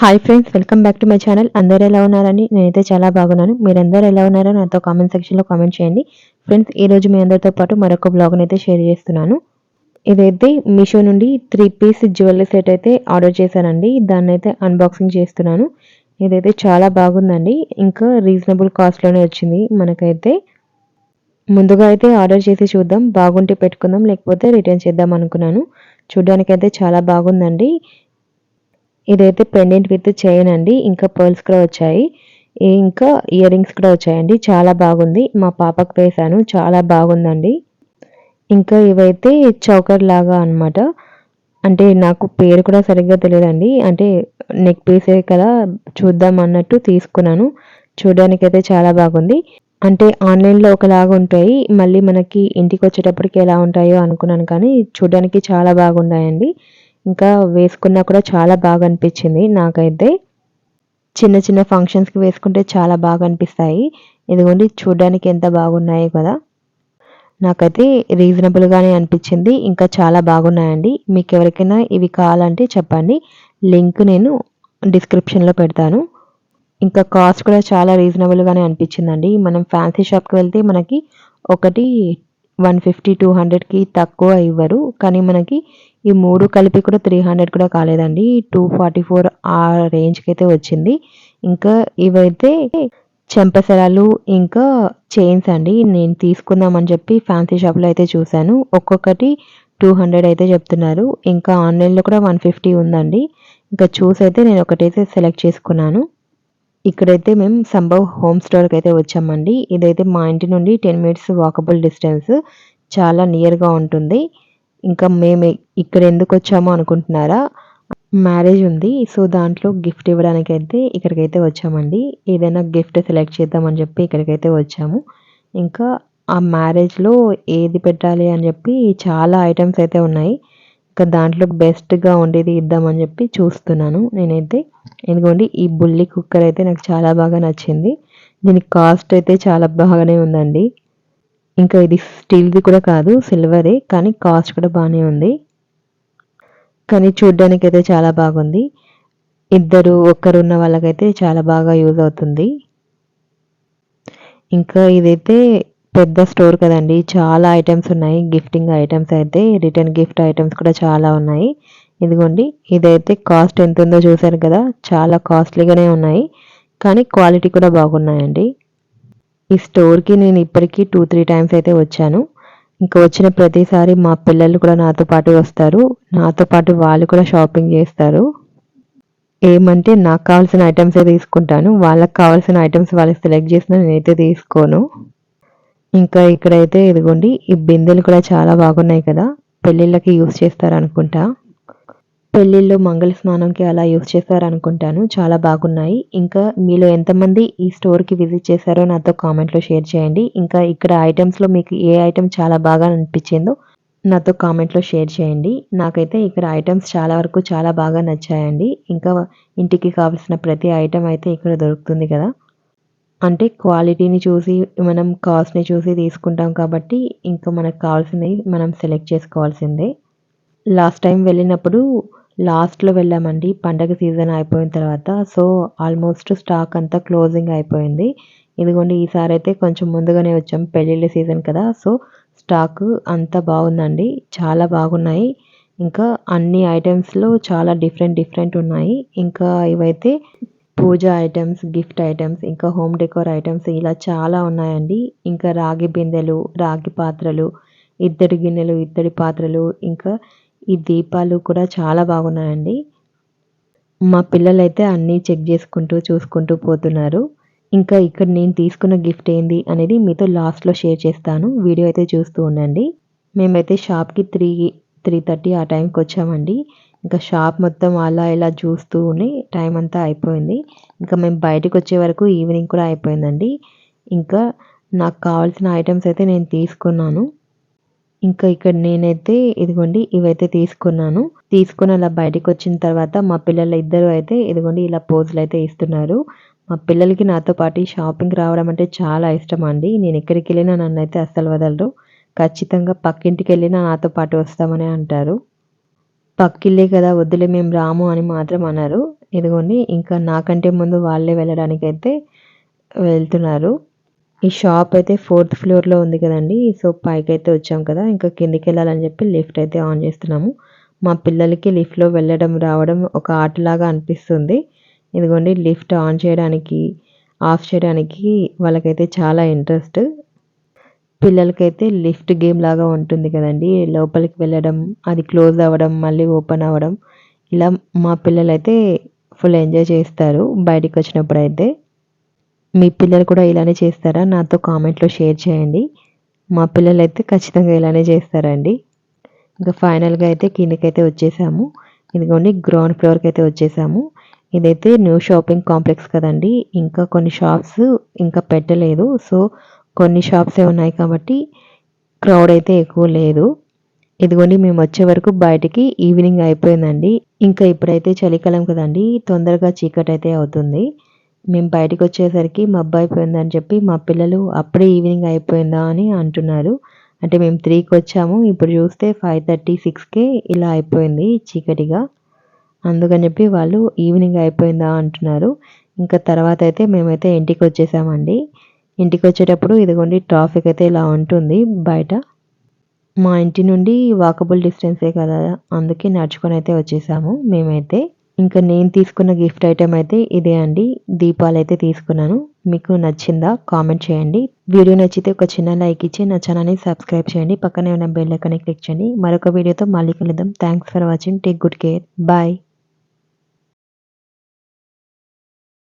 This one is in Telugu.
Hi friends welcome back to my channel అందరు ఎలా ఉన్నారని నేనైతే చాలా బాగున్నాను. మీరందరూ ఎలా ఉన్నారో నాతో కామెంట్ సెక్షన్లో కామెంట్ చేయండి. ఫ్రెండ్స్ ఈరోజు మీ అందరితో పాటు మరొక బ్లాగ్ని అయితే షేర్ చేస్తున్నాను. ఇదైతే మీషో నుండి త్రీ పీస్ జ్యువెలరీ సెట్ అయితే ఆర్డర్ చేశానండి. దాన్ని అయితే అన్బాక్సింగ్ చేస్తున్నాను. ఇదైతే చాలా బాగుందండి. ఇంకా రీజనబుల్ కాస్ట్లోనే వచ్చింది. మనకైతే ముందుగా అయితే ఆర్డర్ చేసి చూద్దాం. బాగుంటే పెట్టుకుందాం లేకపోతే రిటర్న్ చేద్దాం అనుకున్నాను. చూడడానికైతే చాలా బాగుందండి. ఇదైతే పెండెంట్ విత్ చైన్ అండి. ఇంకా పర్ల్స్ కూడా వచ్చాయి. ఇంకా ఇయర్ రింగ్స్ కూడా వచ్చాయండి. చాలా బాగుంది. మా పాపకు వేసాను చాలా బాగుందండి. ఇంకా ఇవైతే చౌకర్ లాగా అనమాట అంటే నాకు పేరు కూడా సరిగ్గా తెలియదండి. అంటే నెక్ పీసే కదా చూద్దాం అన్నట్టు తీసుకున్నాను. చూడడానికైతే చాలా బాగుంది. అంటే ఆన్లైన్లో ఒకలాగా ఉంటాయి. మళ్ళీ మనకి ఇంటికి వచ్చేటప్పటికి ఎలా ఉంటాయో అనుకున్నాను కానీ చూడడానికి చాలా బాగున్నాయండి. ఇంకా వేసుకున్నా కూడా చాలా బాగా అనిపించింది. నాకైతే చిన్న చిన్న ఫంక్షన్స్కి వేసుకుంటే చాలా బాగా అనిపిస్తాయి. ఇదిగోండి చూడడానికి ఎంత బాగున్నాయో కదా. నాకైతే రీజనబుల్గానే అనిపించింది. ఇంకా చాలా బాగున్నాయండి. మీకు ఎవరికైనా ఇవి కావాలంటే చెప్పండి. లింక్ నేను డిస్క్రిప్షన్లో పెడతాను. ఇంకా కాస్ట్ కూడా చాలా రీజనబుల్గానే అనిపించిందండి. మనం ఫ్యాన్సీ షాప్కి వెళ్తే మనకి ఒకటి వన్ ఫిఫ్టీ టూ హండ్రెడ్కి తక్కువ ఇవ్వరు. కానీ మనకి ఈ మూడు కలిపి కూడా త్రీ హండ్రెడ్ కూడా కాలేదండి. టూ ఫార్టీ ఫోర్ ఆ రేంజ్కి అయితే వచ్చింది. ఇంకా ఇవైతే చెంపసరాలు ఇంకా చైన్స్ అండి. నేను తీసుకుందామని చెప్పి ఫ్యాన్సీ షాప్లో అయితే చూశాను. ఒక్కొక్కటి టూ హండ్రెడ్ అయితే చెప్తున్నారు. ఇంకా ఆన్లైన్లో కూడా వన్ ఫిఫ్టీ ఉందండి. ఇంకా చూసి అయితే నేను ఒకటైతే సెలెక్ట్ చేసుకున్నాను. ఇక్కడైతే మేము సంభవ్ హోమ్ స్టోర్కి అయితే వచ్చామండి. ఇదైతే మా ఇంటి నుండి టెన్ మినిట్స్ వాకబుల్ డిస్టెన్స్. చాలా నియర్గా ఉంటుంది. ఇంకా మేము ఇక్కడ ఎందుకు వచ్చామో అనుకుంటున్నారా? మ్యారేజ్ ఉంది. సో దాంట్లో గిఫ్ట్ ఇవ్వడానికి అయితే ఇక్కడికైతే వచ్చామండి. ఏదైనా గిఫ్ట్ సెలెక్ట్ చేద్దామని చెప్పి ఇక్కడికైతే వచ్చాము. ఇంకా ఆ మ్యారేజ్లో ఏది పెట్టాలి అని చెప్పి చాలా ఐటమ్స్ అయితే ఉన్నాయి. ఇంకా దాంట్లో బెస్ట్గా ఉండేది ఇద్దామని చెప్పి చూస్తున్నాను నేనైతే. ఎందుకంటే ఈ బుల్లి కుక్కర్ అయితే నాకు చాలా బాగా నచ్చింది. దీనికి కాస్ట్ అయితే చాలా బాగానే ఉందండి. ఇంకా ఇది స్టీల్ది కూడా కాదు సిల్వరే కానీ కాస్ట్ కూడా బాగానే ఉంది. కానీ చూడ్డానికి అయితే చాలా బాగుంది. ఇద్దరు ఒక్కరు ఉన్న వాళ్ళకైతే చాలా బాగా యూజ్ అవుతుంది. ఇంకా ఇదైతే పెద్ద స్టోర్ కదండి చాలా ఐటమ్స్ ఉన్నాయి. గిఫ్టింగ్ ఐటమ్స్ అయితే రిటర్న్ గిఫ్ట్ ఐటమ్స్ కూడా చాలా ఉన్నాయి. ఇదిగోండి ఇదైతే కాస్ట్ ఎంత ఉందో చూసారు కదా చాలా కాస్ట్లీగానే ఉన్నాయి కానీ క్వాలిటీ కూడా బాగున్నాయండి. ఈ స్టోర్కి నేను ఇప్పటికీ టూ త్రీ టైమ్స్ అయితే వచ్చాను. ఇంకా వచ్చిన ప్రతిసారి మా పిల్లలు కూడా నాతో పాటు వస్తారు నాతో పాటు వాళ్ళు కూడా షాపింగ్ చేస్తారు. ఏమంటే నాకు కావాల్సిన ఐటమ్సే తీసుకుంటాను వాళ్ళకి కావాల్సిన ఐటమ్స్ వాళ్ళకి సెలెక్ట్ చేసిన నేనైతే తీసుకోను. ఇంకా ఇక్కడైతే ఇదిగోండి ఈ బిందెలు కూడా చాలా బాగున్నాయి కదా పెళ్ళిళ్ళకి యూస్ చేస్తారు అనుకుంటా పెళ్ళిళ్ళు మంగళ స్నానంకి అలా యూస్ చేశారనుకుంటాను. చాలా బాగున్నాయి. ఇంకా మీలో ఎంతమంది ఈ స్టోర్కి విజిట్ చేశారో నాతో కామెంట్లో షేర్ చేయండి. ఇంకా ఇక్కడ ఐటమ్స్లో మీకు ఏ ఐటమ్ చాలా బాగా అనిపించిందో నాతో కామెంట్లో షేర్ చేయండి. నాకైతే ఇక్కడ ఐటమ్స్ చాలా వరకు చాలా బాగా నచ్చాయండి. ఇంకా ఇంటికి కావాల్సిన ప్రతి ఐటమ్ అయితే ఇక్కడ దొరుకుతుంది కదా. అంటే క్వాలిటీని చూసి మనం కాస్ట్ని చూసి తీసుకుంటాం కాబట్టి ఇంకా మనకు కావాల్సింది మనం సెలెక్ట్ చేసుకోవాల్సిందే. లాస్ట్ టైం వెళ్ళినప్పుడు లాస్ట్లో వెళ్ళామండి. పండగ సీజన్ అయిపోయిన తర్వాత. సో ఆల్మోస్ట్ స్టాక్ అంతా క్లోజింగ్ అయిపోయింది. ఇదిగోండి ఈసారి అయితే కొంచెం ముందుగానే వచ్చాం. పెళ్ళిళ్ళ సీజన్ కదా. సో స్టాక్ అంతా బాగుందండి. చాలా బాగున్నాయి. ఇంకా అన్ని ఐటమ్స్లో చాలా డిఫరెంట్ డిఫరెంట్ ఉన్నాయి. ఇంకా ఇవైతే పూజ ఐటమ్స్ గిఫ్ట్ ఐటమ్స్ ఇంకా హోమ్ డెకోర్ ఐటమ్స్ ఇలా చాలా ఉన్నాయండి. ఇంకా రాగి బిందెలు రాగి పాత్రలు ఇద్దరి గిన్నెలు ఇద్దరి పాత్రలు ఇంకా ఈ దీపాలు కూడా చాలా బాగున్నాయండి. మా పిల్లలైతే అన్నీ చెక్ చేసుకుంటూ చూసుకుంటూ పోతున్నారు. ఇంకా ఇక్కడ నేను తీసుకున్న గిఫ్ట్ ఏంది అనేది మీతో లాస్ట్లో షేర్ చేస్తాను. వీడియో అయితే చూస్తూ ఉండండి. మేమైతే షాప్కి త్రీ త్రీ థర్టీ ఆ టైంకి వచ్చామండి. ఇంకా షాప్ మొత్తం అలా ఇలా చూస్తూ ఉండి టైం అంతా అయిపోయింది. ఇంకా మేము బయటకు వచ్చే వరకు ఈవినింగ్ కూడా అయిపోయిందండి. ఇంకా నాకు కావాల్సిన ఐటమ్స్ అయితే నేను తీసుకున్నాను. ఇంకా ఇక్కడ నేనైతే ఇదిగోండి ఇవైతే తీసుకున్నాను. తీసుకుని అలా బయటకు వచ్చిన తర్వాత మా పిల్లలు ఇద్దరు అయితే ఇదిగోండి ఇలా పోజులు అయితే ఇస్తున్నారు. మా పిల్లలకి నాతో పాటు షాపింగ్ రావడం అంటే చాలా ఇష్టం అండి? నేను ఎక్కడికి వెళ్ళినా నన్ను అయితే అస్సలు వదలరు. ఖచ్చితంగా పక్కింటికి వెళ్ళినా నాతో పాటు వస్తామని అంటారు. పక్కిల్లే కదా వద్దులే మేము రాము అని మాత్రం అన్నారు ఇదిగోండి ఇంకా నాకంటే ముందు వాళ్ళే వెళ్ళడానికైతే వెళ్తున్నారు. ఈ షాప్ అయితే ఫోర్త్ ఫ్లోర్లో ఉంది కదండి. సో పైకి అయితే వచ్చాం కదా. ఇంకా కిందికి వెళ్ళాలని చెప్పి లిఫ్ట్ అయితే ఆన్ చేస్తున్నాము. మా పిల్లలకి లిఫ్ట్లో వెళ్ళడం రావడం ఒక ఆటలాగా అనిపిస్తుంది. ఇదిగోండి లిఫ్ట్ ఆన్ చేయడానికి ఆఫ్ చేయడానికి వాళ్ళకైతే చాలా ఇంట్రెస్ట్. పిల్లలకైతే లిఫ్ట్ గేమ్ లాగా ఉంటుంది కదండి. లోపలికి వెళ్ళడం అది క్లోజ్ అవ్వడం మళ్ళీ ఓపెన్ అవ్వడం ఇలా మా పిల్లలైతే ఫుల్ ఎంజాయ్ చేస్తారు బయటికి వచ్చినప్పుడు అయితే. మీ పిల్లలు కూడా ఇలానే చేస్తారా? నాతో కామెంట్లో షేర్ చేయండి. మా పిల్లలు అయితే ఖచ్చితంగా ఇలానే చేస్తారండి. ఇంకా ఫైనల్గా అయితే కిందకైతే వచ్చేసాము. ఇదిగోండి గ్రౌండ్ ఫ్లోర్కి అయితే వచ్చేసాము. ఇదైతే న్యూ షాపింగ్ కాంప్లెక్స్ కదండి. ఇంకా కొన్ని షాప్స్ ఇంకా పెట్టలేదు. సో కొన్ని షాప్సే ఉన్నాయి కాబట్టి క్రౌడ్ అయితే ఎక్కువ లేదు. ఇదిగోండి మేము వచ్చే వరకు బయటికి ఈవినింగ్ అయిపోయిందండి. ఇంకా ఇప్పుడైతే చలికాలం కదండి. తొందరగా చీకటి అయితే అవుతుంది. మేము బయటకు వచ్చేసరికి మబ్బు అయిపోయిందని చెప్పి మా పిల్లలు అప్పుడే ఈవినింగ్ అయిపోయిందా అని అంటున్నారు. అంటే మేము త్రీకి వచ్చాము ఇప్పుడు చూస్తే ఫైవ్ థర్టీ సిక్స్కే ఇలా అయిపోయింది చీకటిగా. అందుకని చెప్పి వాళ్ళు ఈవినింగ్ అయిపోయిందా అంటున్నారు. ఇంకా తర్వాత అయితే మేమైతే ఇంటికి వచ్చేసామండి ఇంటికి వచ్చేటప్పుడు ఇదిగోండి ట్రాఫిక్ అయితే ఇలా ఉంటుంది బయట. మా ఇంటి నుండి వాకబుల్ డిస్టెన్సే కదా అందుకే నడుచుకొని అయితే వచ్చేసాము మేమైతే. ఇంకా నేను తీసుకున్న గిఫ్ట్ ఐటెం అయితే ఇదే అండి. దీపాలు అయితే తీసుకున్నాను. మీకు నచ్చిందా కామెంట్ చేయండి. వీడియో నచ్చితే ఒక చిన్న లైక్ ఇచ్చి నా ఛానల్ని సబ్స్క్రైబ్ చేయండి. పక్కనే ఉన్న బెల్ ఐకాన్ని క్లిక్ చేయండి. మరొక వీడియోతో మళ్ళీ కలుద్దాం. Thanks for watching. Take good care. Bye.